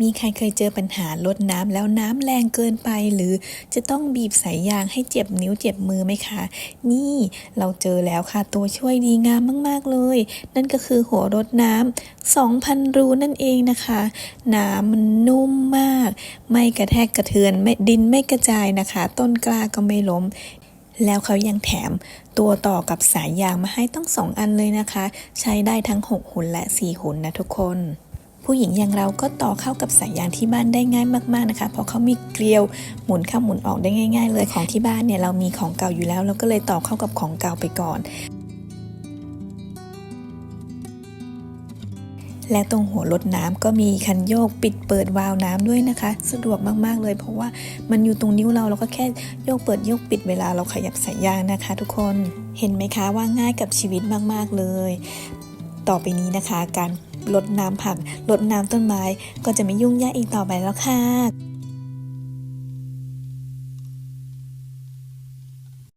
มีใครเคยเจอปัญหาลดน้ำแล้วน้ำแรงเกินไป หรือจะต้องบีบสายยางให้เจ็บนิ้วเจ็บมือไหมคะ นี่เราเจอแล้วค่ะตัวช่วยดีงามมาก ๆ เลย นั่นก็คือหัวรดน้ำ2,000 รูนั่นเองนะคะ น้ำมันนุ่มมาก ไม่กระแทกกระเทือนไม่ดินไม่กระจายนะคะ ต้นกล้าก็ไม่ล้มแล้วเขายังแถมตัวต่อกับสายยางมาให้ต้องสองอันเลยนะคะ ใช้ได้ทั้ง 6 หุ่นและ 4 หุ่นนะทุกคน ผู้หญิงอย่างเราก็ต่อเข้ากับสายยางที่บ้านได้ง่ายมากๆนะคะเพราะเขามีเกลียวหมุนเข้าหมุนออกได้ง่าย ๆ เลยของที่บ้านเนี่ยเรามีของเก่าอยู่แล้ว เราก็เลยต่อเข้ากับของเก่าไปก่อนและตรงหัวรถน้ำก็มีคันโยกปิดเปิดวาล์วน้ำด้วยนะคะ สะดวกมากๆเลย เพราะว่ามันอยู่ตรงนิ้วเราเราก็แค่โยกเปิดโยกปิดเวลาเราขยับสายยางนะคะ ทุกคนเห็นไหมคะว่าง่ายกับชีวิตมากๆเลย ต่อไปนี้นะคะการ ลดน้ำผักลดน้ำต้นไม้ ก็จะไม่ยุ่งยากอีกต่อไปแล้วค่ะ